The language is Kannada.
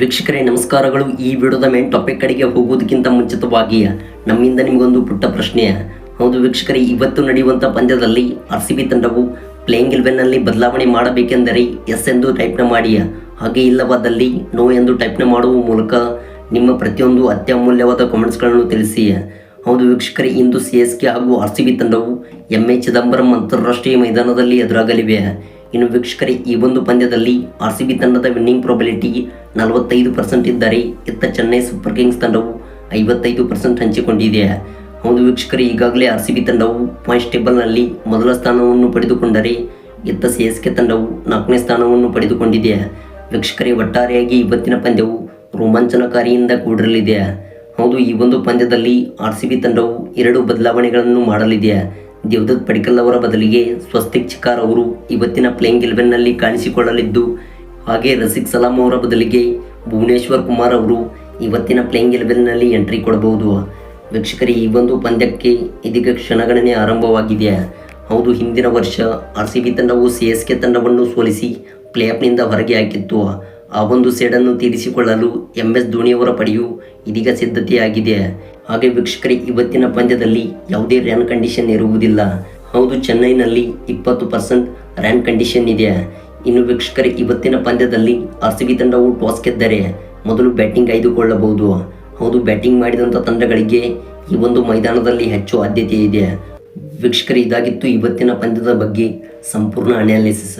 ವೀಕ್ಷಕರೇ, ನಮಸ್ಕಾರಗಳು. ಈ ವಿಡಿಯೋದ ಮೇನ್ ಟಾಪಿಕ್ ಕಡೆಗೆ ಹೋಗೋದಕ್ಕಿಂತ ಮುಂಚಿತವಾಗಿ ನಮ್ಮಿಂದ ನಿಮಗೊಂದು ಪುಟ್ಟ ಪ್ರಶ್ನೆ. ಹೌದು ವೀಕ್ಷಕರೇ, ಇವತ್ತು ನಡೆಯುವಂಥ ಪಂದ್ಯದಲ್ಲಿ ಆರ್ ಸಿ ಬಿ ತಂಡವು ಪ್ಲೇಯಿಂಗ್ ಇಲೆವೆನ್ನಲ್ಲಿ ಬದಲಾವಣೆ ಮಾಡಬೇಕೆಂದರೆ ಎಸ್ ಎಂದು ಟೈಪ್ನ ಮಾಡಿ. ಹಾಗೆ ಇಲ್ಲವಾದಲ್ಲಿ ನೋ ಎಂದು ಟೈಪ್ನ ಮಾಡುವ ಮೂಲಕ ನಿಮ್ಮ ಪ್ರತಿಯೊಂದು ಅತ್ಯಮೂಲ್ಯವಾದ ಕಾಮೆಂಟ್ಸ್ಗಳನ್ನು ತಿಳಿಸಿ. ಹೌದು ವೀಕ್ಷಕರೇ, ಇಂದು ಸಿ ಎಸ್ ಕೆ ಹಾಗೂ ಆರ್ ಸಿ ಬಿ ತಂಡವು ಎಂ ಎ ಚಿದಂಬರಂ ಅಂತಾರಾಷ್ಟ್ರೀಯ ಮೈದಾನದಲ್ಲಿ ಎದುರಾಗಲಿವೆ. ಇನ್ನು ವೀಕ್ಷಕರೇ, ಈ ಒಂದು ಪಂದ್ಯದಲ್ಲಿ ಆರ್ ಸಿ ಬಿ ತಂಡದ ವಿನ್ನಿಂಗ್ ಪ್ರಾಬಿಲಿಟಿ ನಲವತ್ತೈದು ಪರ್ಸೆಂಟ್ ಇದ್ದರೆ ಇತ್ತ ಚೆನ್ನೈ ಸೂಪರ್ ಕಿಂಗ್ಸ್ ತಂಡವು ಐವತ್ತೈದು ಪರ್ಸೆಂಟ್ ಹಂಚಿಕೊಂಡಿದೆ. ಹೌದು ವೀಕ್ಷಕರೇ, ಈಗಾಗಲೇ ಆರ್ ಸಿ ಬಿ ತಂಡವು ಪಾಯಿಂಟ್ಸ್ ಟೇಬಲ್ನಲ್ಲಿ ಮೊದಲ ಸ್ಥಾನವನ್ನು ಪಡೆದುಕೊಂಡರೆ ಇತ್ತ ಸಿ ಎಸ್ ಕೆ ತಂಡವು ನಾಲ್ಕನೇ ಸ್ಥಾನವನ್ನು ಪಡೆದುಕೊಂಡಿದೆ. ವೀಕ್ಷಕರೇ, ಒಟ್ಟಾರೆಯಾಗಿ ಇವತ್ತಿನ ಪಂದ್ಯವು ರೋಮಾಂಚನಕಾರಿಯಿಂದ ಕೂಡಿರಲಿದೆ. ಹೌದು, ಈ ಒಂದು ಪಂದ್ಯದಲ್ಲಿ ಆರ್ ಸಿ ಬಿ ತಂಡವು ಎರಡು ಬದಲಾವಣೆಗಳನ್ನು ಮಾಡಲಿದೆ. ದೇವದತ್ ಪಡಿಕಲ್ ಅವರ ಬದಲಿಗೆ ಸ್ವಸ್ತಿಕ್ ಚಿಕಾರ್ ಅವರು ಇವತ್ತಿನ ಪ್ಲೇಯಿಂಗ್ ಇಲೆವೆನ್ನಲ್ಲಿ ಕಾಣಿಸಿಕೊಳ್ಳಲಿದ್ದು, ಹಾಗೆ ರಸಿಕ್ ಸಲಾಂ ಅವರ ಬದಲಿಗೆ ಭುವನೇಶ್ವರ್ ಕುಮಾರ್ ಅವರು ಇವತ್ತಿನ ಪ್ಲೇಯಿಂಗ್ ಇಲೆವೆನ್ನಲ್ಲಿ ಎಂಟ್ರಿ ಕೊಡಬಹುದು. ವೀಕ್ಷಕರೇ, ಈ ಒಂದು ಪಂದ್ಯಕ್ಕೆ ಇದೀಗ ಕ್ಷಣಗಣನೆ ಆರಂಭವಾಗಿದೆ. ಹೌದು, ಹಿಂದಿನ ವರ್ಷ ಆರ್ ಸಿ ಬಿ ತಂಡವು ಸಿ ಎಸ್ ಕೆ ತಂಡವನ್ನು ಸೋಲಿಸಿ ಪ್ಲೇಆಫ್ನಿಂದ ಹೊರಗೆ ಹಾಕಿತ್ತು. ಆ ಒಂದು ಸೇಡನ್ನು ತೀರಿಸಿಕೊಳ್ಳಲು ಎಂ ಎಸ್ ಧೋನಿಯವರ ಪಡೆಯು ಇದೀಗ ಸಿದ್ಧತೆಯಾಗಿದೆ. ಹಾಗೆ ವೀಕ್ಷಕರೇ, ಇವತ್ತಿನ ಪಂದ್ಯದಲ್ಲಿ ಯಾವುದೇ ರ್ಯಾನ್ ಕಂಡೀಷನ್ ಇರುವುದಿಲ್ಲ. ಹೌದು, ಚೆನ್ನೈನಲ್ಲಿ ಇಪ್ಪತ್ತು ಪರ್ಸೆಂಟ್ ರ್ಯಾನ್ ಕಂಡೀಷನ್ ಇದೆ. ಇನ್ನು ವೀಕ್ಷಕರೇ, ಇವತ್ತಿನ ಪಂದ್ಯದಲ್ಲಿ ಆರ್ ಸಿ ಬಿ ತಂಡವು ಟಾಸ್ ಗೆದ್ದರೆ ಮೊದಲು ಬ್ಯಾಟಿಂಗ್ ಆಯ್ದುಕೊಳ್ಳಬಹುದು. ಹೌದು ಬ್ಯಾಟಿಂಗ್ ಮಾಡಿದಂಥ ತಂಡಗಳಿಗೆ ಈ ಒಂದು ಮೈದಾನದಲ್ಲಿ ಹೆಚ್ಚು ಆದ್ಯತೆ ಇದೆ. ವೀಕ್ಷಕರೇ, ಇದಾಗಿತ್ತು ಇವತ್ತಿನ ಪಂದ್ಯದ ಬಗ್ಗೆ ಸಂಪೂರ್ಣ ಅನಾಲಿಸಿಸ್